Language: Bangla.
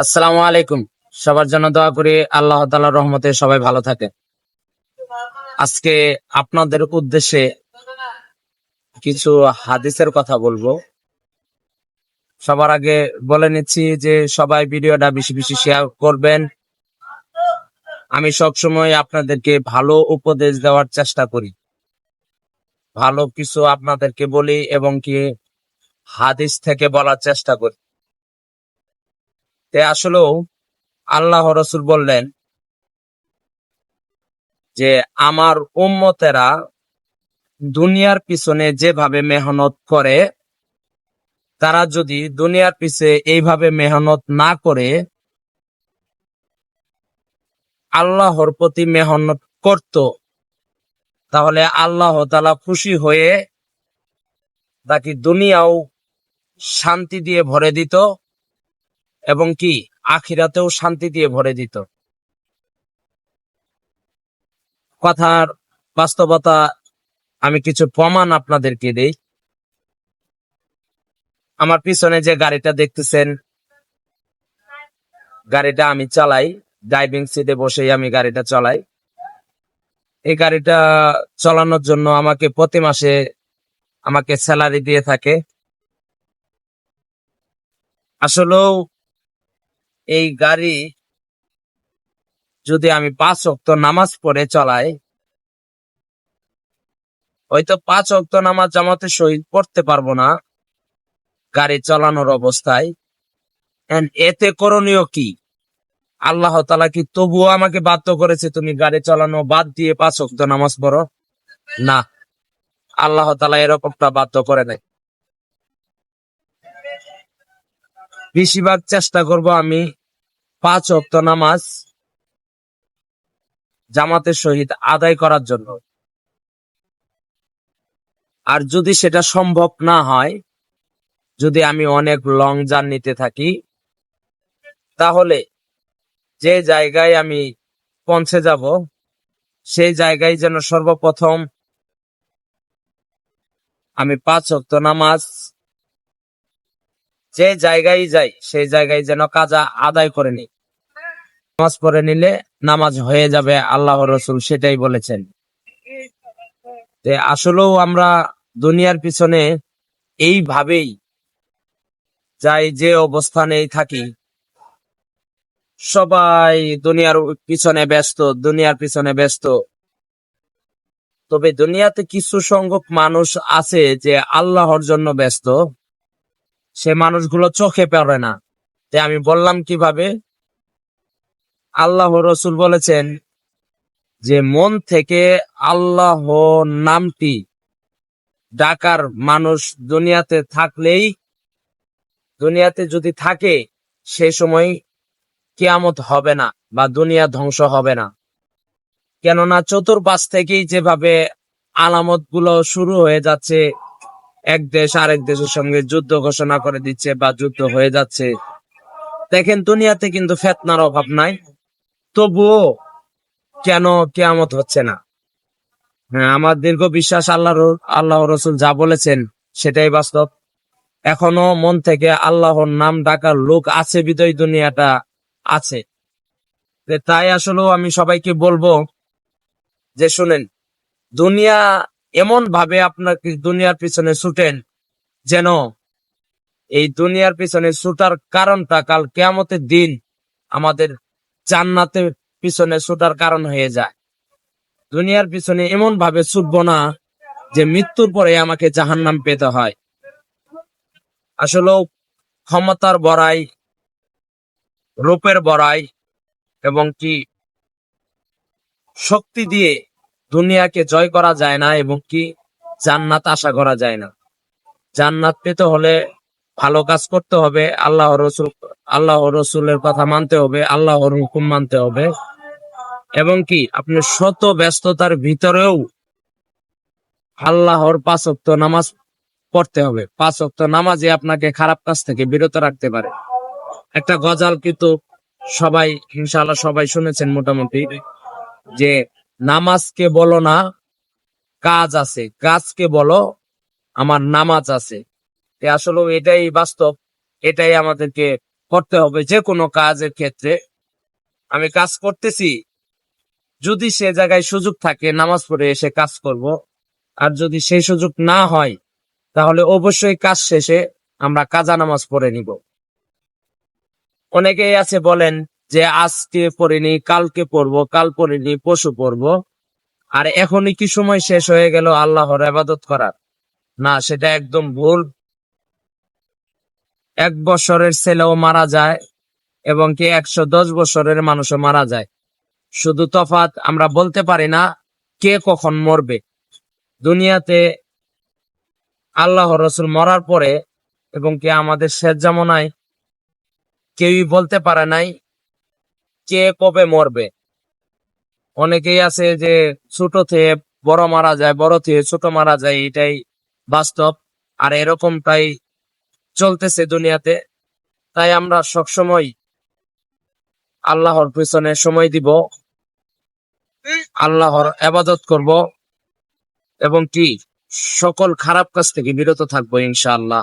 আসসালামু আলাইকুম। সবার জন্য দোয়া করি আল্লাহ তাআলার রহমতে সবাই ভালো থাকে। আজকে আপনাদের উদ্দেশ্যে কিছু হাদিসের কথা বলব। সবার আগে বলে নিচ্ছি যে সবাই ভিডিওটা বেশি বেশি শেয়ার করবেন। আমি সবসময় আপনাদেরকে ভালো উপদেশ দেওয়ার চেষ্টা করি। ভালো কিছু আপনাদেরকে বলি এবং কি হাদিস থেকে বলার চেষ্টা করি। তে আসলেও আল্লাহ রসুল বললেন যে আমার উম্মতেরা দুনিয়ার পিছনে যেভাবে মেহনত করে, তারা যদি দুনিয়ার পিছে এইভাবে মেহনত না করে, আল্লাহর প্রতি মেহনত করত, তাহলে আল্লাহ তালা খুশি হয়ে তাকে দুনিয়াও শান্তি দিয়ে ভরে দিত। এবং কি আখিরাতেও শান্তি দিয়ে ভরে দিত। কথার বাস্তবতা আমি কিছু প্রমাণ আপনাদেরকে দেই। আমার পিছনে যে গাড়িটা দেখতেছেন, গাড়িটা আমি চালাই, ড্রাইভিং সিটে বসেই আমি গাড়িটা চালাই। এই গাড়িটা চালানোর জন্য আমাকে প্রতি মাসে আমাকে স্যালারি দিয়ে থাকে। আসলেও এই গাড়ি যদি আমি পাঁচ অক্ত নামাজ পড়ে চালাই, হয়তো পাঁচ অক্ত নামাজ জামাতে শহীদ পড়তে পারব না গাড়ি চালানোর অবস্থায়। এতে করণীয় কি? আল্লাহ তালা কি তবুও আমাকে বাধ্য করেছে তুমি গাড়ি চালানো বাদ দিয়ে পাঁচ অক্ত নামাজ পড়ো? না। আল্লাহ তালা এরকমটা বাধ্য করে নাই। বেশিরভাগ চেষ্টা করব আমি পাঁচ অক্ত নামাজ জামাতের সহিত আদায় করার জন্য। আর যদি সেটা সম্ভব না হয়, যদি আমি অনেক লং জার্নিতে থাকি, তাহলে যে জায়গায় আমি পৌঁছে যাব, সেই জায়গায় যেন সর্বপ্রথম আমি পাঁচ অক্ত নামাজ যে জায়গায় যাই, সেই জায়গায় যেন কাজা আদায় করে নি নামাজ পড়ে নিলে নামাজ হয়ে যাবে আল্লাহ রসুল সেটাই বলেছেন। আসলেও আমরা দুনিয়ার পিছনে এইভাবেই যাই, যে অবস্থানেই থাকি, সবাই দুনিয়ার পিছনে ব্যস্ত, দুনিয়ার পিছনে ব্যস্ত। তবে দুনিয়াতে কিছু সংখ্যক মানুষ আছে যে আল্লাহর জন্য ব্যস্ত। সে মানুষগুলো চোখে পড়ে না। তাই আমি বললাম কীভাবে? আল্লাহ রসুল বলেছেন যে, মন থেকে আল্লাহ নামটি ডাকার মানুষ দুনিয়াতে থাকলেই, দুনিয়াতে যদি থাকে, সে সময় কেয়ামত হবে না বা দুনিয়া ধ্বংস হবে না। কেননা চতুর্পাশ থেকেই যেভাবে আলামতগুলো শুরু হয়ে যাচ্ছে এক দেশ আরেক দেশের সঙ্গে যুদ্ধ ঘোষণা করে দিচ্ছে বা যুদ্ধ হয়ে যাচ্ছে। দেখেন, দুনিয়াতে কিন্তু ফেতনার অভাব নাই। তবুও কেন কেয়ামত হচ্ছে না? হ্যাঁ আমার দীর্ঘ বিশ্বাস আল্লাহ আল্লাহ রসুল যা বলেছেন সেটাই বাস্তব। এখনও মন থেকে আল্লাহর নাম ডাকার লোক আছে, বিদয় দুনিয়াটা আছে। তাই আসলেও আমি সবাইকে বলব যে শুনেন, দুনিয়া এমন ভাবে আপনাকে দুনিয়ার পিছনে ছুটেন যেন এই দুনিয়ার পিছনে ছুটার কারণটা কাল কেয়ামতের দিন আমাদের জান্নাতের পিছনে ছুটার কারণ হয়ে যায়। দুনিয়ার পিছনে এমন ভাবে ছুটব না যে মৃত্যুর পরে আমাকে জাহান্নাম পেতে হয়। আসলেও ক্ষমতার বড়াই, রূপের বড়াই এবং কি শক্তি দিয়ে দুনিয়াকে জয় করা যায় না এবং কি জান্নাত আশা করা যায় না। জান্নাত পেতে হলে ভালো কাজ করতে হবে, আল্লাহ রসুল, আল্লাহ রসুলের কথা মানতে হবে, আল্লাহর হুকুম মানতে হবে। এবং কি, আপনি শত ব্যস্ততার ভিতরেও আল্লাহর পাঁচ অক্ত নামাজ পড়তে হবে। পাঁচ অক্ত নামাজে আপনাকে খারাপ কাজ থেকে বিরত রাখতে পারে। একটা গজাল কিন্তু সবাই, ইনশাআল্লাহ সবাই শুনেছেন মোটামুটি, যে নামাজকে বলো না, কাজ আছে। কাজকে বলো, আমার নামাজ আছে। আসলে এটাই বাস্তব, এটাই আমাদেরকে করতে হবে যে কোনো কাজের ক্ষেত্রে। আমি কাজ করতেছি, যদি সে জায়গায় সুযোগ থাকে, নামাজ পড়ে এসে কাজ করব। আর যদি সেই সুযোগ না হয়, তাহলে অবশ্যই কাজ শেষে আমরা কাজা নামাজ পড়ে নিব। অনেকেই আছে বলেন যে আজকে পড়িনি, কালকে পড়ব, কাল পড়িনি পশু পড়ব। আর এখনই কি সময় শেষ হয়ে গেল আল্লাহর আবাদত করার? না, সেটা একদম ভুল। এক বছরের ছেলেও মারা যায় এবং কি একশো দশ বছরের মানুষও মারা যায়। শুধু তফাৎ আমরা বলতে পারি না, কে কখন মরবে। দুনিয়াতে আল্লাহ রসুল মরার পরে এবং কি আমাদের শেষ জামনায় কেউই বলতে পারে নাই কে কবে মরবে? অনেকেই আছে যে ছোট থেকে বড় মারা যায়, বড় থেকে ছোট মারা যায়, এটাই বাস্তব। আর এরকমটাই চলতেছে দুনিয়াতে। তাই আমরা সবসময় আল্লাহর পিছনে সময় দিব। আল্লাহর আবাদত করব এবং কি সকল খারাপ কাজ থেকে বিরত থাকব ইনশাআল্লাহ।